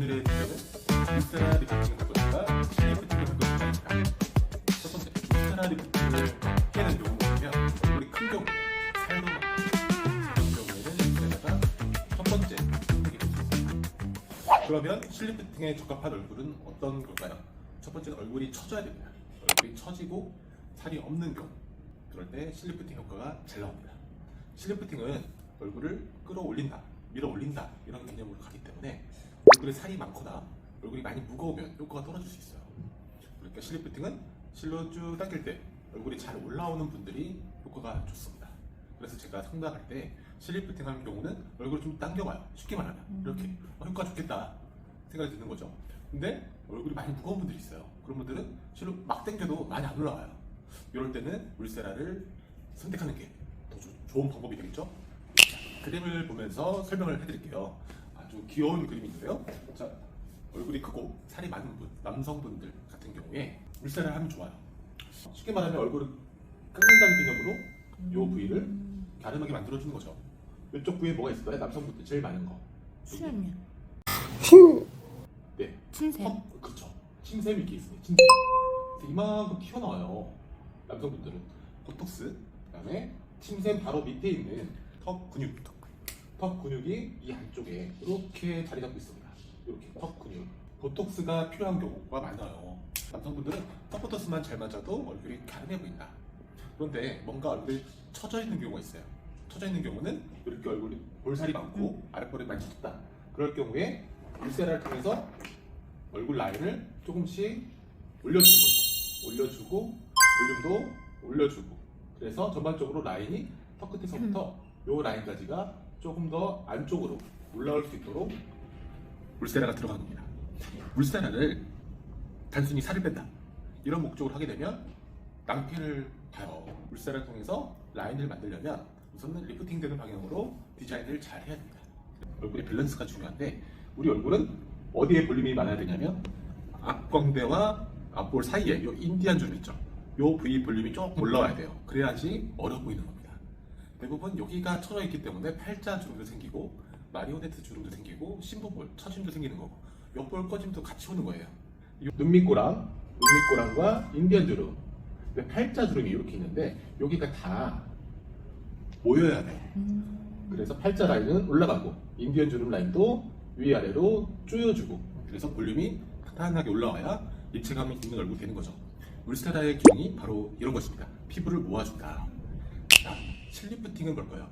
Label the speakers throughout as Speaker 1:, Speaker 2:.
Speaker 1: 오늘의 주제는 울세라 리프팅을 할 것인가 실리프팅을 할 것인가입니다. 첫 번째, 울세라 리프팅을 해는 경우는 얼굴이 큰 경우, 많고 그런 경우에는 울세라가 첫 번째 선택이 됩니다. 그러면 실리프팅에 적합한 얼굴은 어떤 걸까요? 첫 번째는 얼굴이 처져야 됩니다. 얼굴이 처지고 살이 없는 경우 그럴 때 실리프팅 효과가 잘 나옵니다. 실리프팅은 얼굴을 끌어올린다, 밀어올린다 이런 개념으로 얼굴에 살이 많거나 얼굴이 많이 무거우면 효과가 떨어질 수 있어요. 그러니까 실리프팅은 실로 쭉 당길 때 얼굴이 잘 올라오는 분들이 효과가 좋습니다. 그래서 제가 상담할 때 실리프팅 하는 경우는 얼굴을 좀 당겨봐요. 쉽게 말하면 이렇게 어, 효과 좋겠다 생각이 드는 거죠. 근데 얼굴이 많이 무거운 분들이 있어요. 그런 분들은 실로 막 당겨도 많이 안 올라와요. 이럴 때는 울세라를 선택하는 게 더 좋은 방법이 되겠죠. 자, 그림을 보면서 설명을 해드릴게요. 아주 귀여운 그림인데요. 자, 얼굴이 크고 살이 많은 분, 남성분들 같은 경우에 울세라를 하면 좋아요. 쉽게 말하면 얼굴을 깎는다는 개념으로 이 부위를 갸름하게 만들어주는 거죠. 이쪽 부위에 뭐가 있을까요? 남성분들 제일 많은 거.
Speaker 2: 수면면
Speaker 1: 네,
Speaker 2: 침샘
Speaker 1: 턱, 그렇죠. 침샘이 이렇게 있습니다. 침샘. 그래서 이만큼 튀어나와요. 남성분들은 보톡스, 그다음에 침샘 바로 밑에 있는 턱 근육, 턱 근육이 이 안쪽에 이렇게 자리 잡고 있습니다. 이렇게 턱 근육. 보톡스가 필요한 경우가 많아요. 남성분들은 턱 보톡스만 잘 맞아도 얼굴이 갸름해 보인다. 그런데 뭔가 얼굴이 처져 있는 경우가 있어요. 처져 있는 경우는 이렇게 얼굴이 볼살이 많고 아랫볼이 많이 쳤다. 그럴 경우에 울세라를 통해서 얼굴 라인을 조금씩 올려주는 거죠. 올려주고 볼륨도 올려주고 그래서 전반적으로 라인이 턱 끝에서부터 요 라인까지가 조금 더 안쪽으로 올라올 수 있도록 울세라가 들어가는 겁니다. 울세라를 단순히 살을 뺀다 이런 목적으로 하게 되면 낭패를 봐요. 울세라를 통해서 라인을 만들려면 우선은 리프팅되는 방향으로 디자인을 잘 해야 됩니다. 얼굴의 밸런스가 중요한데 우리 얼굴은 어디에 볼륨이 많아야 되냐면 앞광대와 앞볼 사이에 요 인디안 주름 있죠. 요 부위 볼륨이 조금 올라와야 돼요. 그래야지 어려 보이는 겁니다. 대부분 여기가 처져 있기 때문에 팔자 주름도 생기고 마리오네트 주름도 생기고 심부볼 처짐도 생기는 거고 옆볼 꺼짐도 같이 오는 거예요. 요 눈밑꼬랑 눈밑꼬랑과 인디안 주름 팔자 주름이 이렇게 있는데 여기가 다 모여야 돼요. 그래서 팔자 라인은 올라가고 인디언 주름 라인도 위아래로 조여주고 그래서 볼륨이 탄탄하게 올라와야 입체감이 있는 얼굴이 되는 거죠. 울스테라의 기능이 바로 이런 것입니다. 피부를 모아준다. 자, 실리프팅은 뭘까요?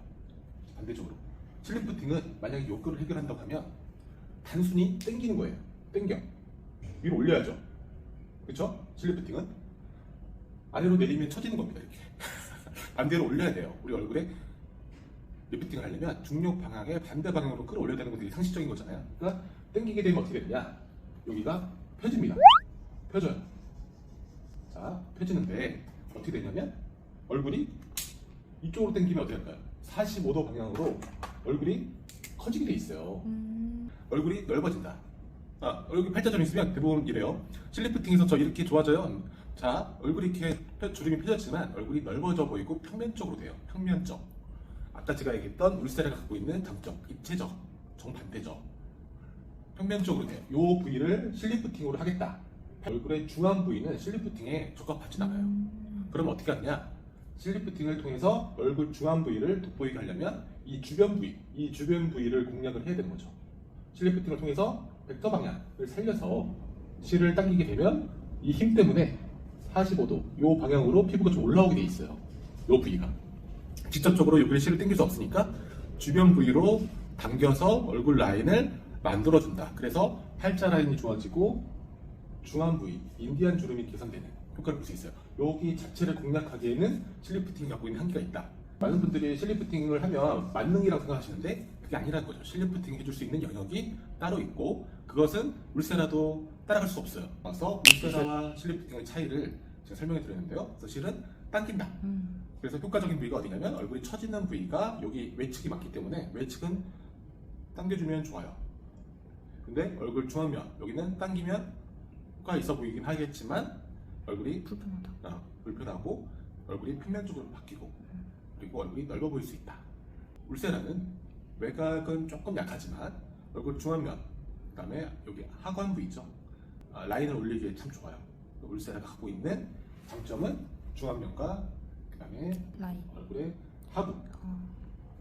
Speaker 1: 반대쪽으로. 실리프팅은 만약에 욕구를 해결한다고 하면 단순히 당기는 거예요. 당겨. 위로 올려야죠. 그렇죠? 실리프팅은 아래로 내리면 처지는 겁니다. 이렇게. 반대로 올려야 돼요. 우리 얼굴에 리프팅을 하려면 중력 방향의 반대 방향으로 끌어올려야 되는 것들이 상식적인 거잖아요. 그러니까 당기게 되면 어떻게 되느냐? 여기가 펴집니다. 펴져요. 자, 펴지는데 어떻게 되냐면 얼굴이 이쪽으로 당기면 어떻게 할까요? 45도 방향으로 얼굴이 커지게 돼 있어요. 얼굴이 넓어진다. 아, 얼굴 팔자주름 있으면 대부분 이래요. 실리프팅에서 저 이렇게 좋아져요. 자, 얼굴이 이렇게 펴- 주름이 펴졌지만 얼굴이 넓어져 보이고 평면적으로 돼요. 평면적. 아까 제가 얘기했던 울세라가 갖고 있는 장점, 입체적, 정반대죠. 평면적으로 돼요. 이 부위를 실리프팅으로 하겠다. 얼굴의 중앙 부위는 실리프팅에 적합하지 않아요. 그럼 어떻게 하느냐? 실리프팅을 통해서 얼굴 중앙 부위를 돋보이게 하려면 이 주변 부위, 이 주변 부위를 공략을 해야 되는 거죠. 실리프팅을 통해서 벡터 방향을 살려서 실을 당기게 되면 이 힘 때문에 45도 이 방향으로 피부가 좀 올라오게 돼 있어요. 이 부위가 직접적으로 여기를 실을 당길 수 없으니까 주변 부위로 당겨서 얼굴 라인을 만들어준다. 그래서 팔자 라인이 좋아지고 중앙 부위, 인디안 주름이 개선되는 효과를 볼 수 있어요. 여기 자체를 공략하기에는 실리프팅이 갖고 있는 한계가 있다. 많은 분들이 실리프팅을 하면 만능이라고 생각하시는데 그게 아니라는 거죠. 실리프팅 해줄 수 있는 영역이 따로 있고 그것은 울세라도 따라갈 수 없어요. 그래서 울세라와 실리프팅의 차이를 제가 설명해 드렸는데요. 그래서 실은 당긴다. 그래서 효과적인 부위가 어디냐면 얼굴이 처지는 부위가 여기 외측이 맞기 때문에 외측은 당겨주면 좋아요. 근데 얼굴 중앙면 여기는 당기면 효과 있어 보이긴 하겠지만 얼굴이
Speaker 2: 불편하다
Speaker 1: 어, 불편하고 얼굴이 평면적으로 바뀌고 그리고 얼굴이 넓어 보일 수 있다. 울세라는 외곽은 조금 약하지만 얼굴 중앙면 그다음에 여기 하관부 있죠. 아, 라인을 올리기에 참 좋아요. 울세라가 갖고 있는 장점은 중압력과 그다음에
Speaker 2: 라인.
Speaker 1: 얼굴의 하부
Speaker 2: 어.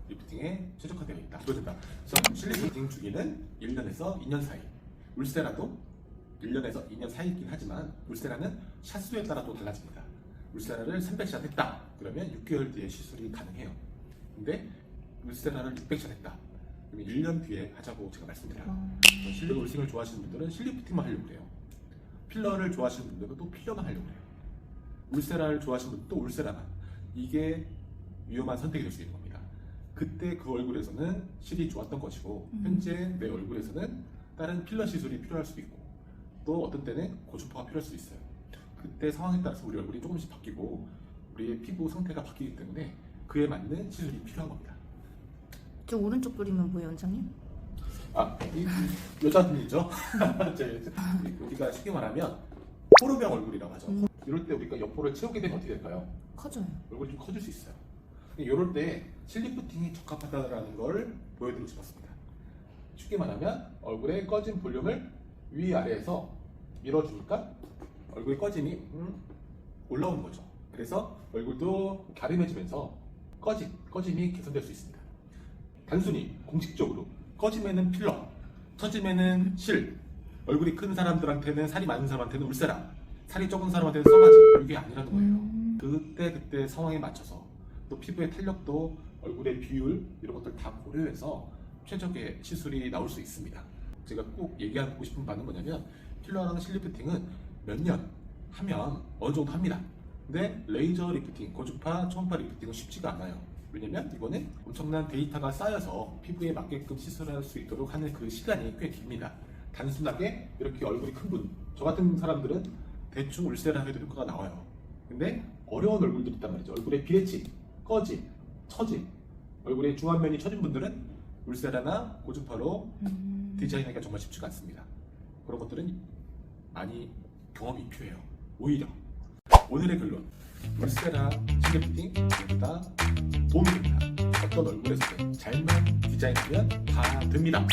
Speaker 1: 리프팅에 최적화되어 있다. 그렇다. 그래서 실리 리프팅 주기는 1년에서 2년 사이. 울세라도 1년에서 2년 사이이긴 하지만 울세라는 샷수에 따라 또 달라집니다. 울세라를 300샷 했다. 그러면 6개월 뒤에 시술이 가능해요. 근데 울세라를 600샷 했다. 그러면 1년 뒤에 하자고 제가 말씀드려요.
Speaker 2: 어.
Speaker 1: 실리 울싱을 좋아하시는 분들은 실리 리프팅만 하려고 그래요. 필러를 좋아하시는 분들은 또 필러만 하려고 그래요. 울세라를 좋아하시는 분들은 또 울세라만. 이게 위험한 선택이 될 수 있는 겁니다. 그때 그 얼굴에서는 실이 좋았던 것이고
Speaker 2: 음.
Speaker 1: 현재 내 얼굴에서는 다른 필러 시술이 필요할 수도 있고 또 어떤 때는 고주파가 필요할 수도 있어요. 그때 상황에 따라서 우리 얼굴이 조금씩 바뀌고 우리의 피부 상태가 바뀌기 때문에 그에 맞는 시술이 필요한 겁니다.
Speaker 2: 저 오른쪽 그림은 뭐예요, 원장님?
Speaker 1: 아, 이, 이 여자분이죠. 제- 여기가 쉽게 말하면 호르병 얼굴이라고 하죠.
Speaker 2: 음.
Speaker 1: 이럴 때 우리가 옆포를 채우게 되면 어떻게 될까요?
Speaker 2: 커져요.
Speaker 1: 얼굴이 좀 커질 수 있어요. 이럴 때 실리프팅이 적합하다는 걸 보여드리고 싶었습니다. 쉽게 말하면 얼굴의 꺼진 볼륨을 위아래에서 밀어주니까 얼굴의 꺼짐이 음, 올라오는 거죠. 그래서 얼굴도 갸름해지면서 꺼짐, 꺼짐이 개선될 수 있습니다. 단순히 공식적으로 꺼짐에는 필러, 처짐에는 실, 얼굴이 큰 사람들한테는 살이 많은 사람한테는 울세라, 살이 적은 사람한테는 써가지 이게 아니라는 거예요.
Speaker 2: 음.
Speaker 1: 그때 그때 상황에 맞춰서 또 피부의 탄력도 얼굴의 비율 이런 것들 다 고려해서 최적의 시술이 나올 수 있습니다. 제가 꼭 얘기하고 싶은 바는 뭐냐면 필러랑 실리프팅은 몇 년 하면 어느 정도 합니다. 근데 레이저 리프팅, 고주파, 초음파 리프팅은 쉽지가 않아요. 왜냐면 이거는 엄청난 데이터가 쌓여서 피부에 맞게끔 시술할 수 있도록 하는 그 시간이 꽤 깁니다. 단순하게 이렇게 얼굴이 큰 분, 저 같은 사람들은 대충 울세라 해도 효과가 나와요. 근데 어려운 얼굴들이 있단 말이죠. 얼굴에 비레치, 꺼짐, 처짐, 얼굴에 중안면이 처진 분들은 울세라나 고주파로
Speaker 2: 음.
Speaker 1: 디자인하기가 정말 쉽지가 않습니다. 그런 것들은 많이 경험이 필요해요. 오히려 오늘의 결론 울세라 실리프팅 보다 도움이 됩니다. 어떤 얼굴에서든 잘만 디자인하면 다 됩니다.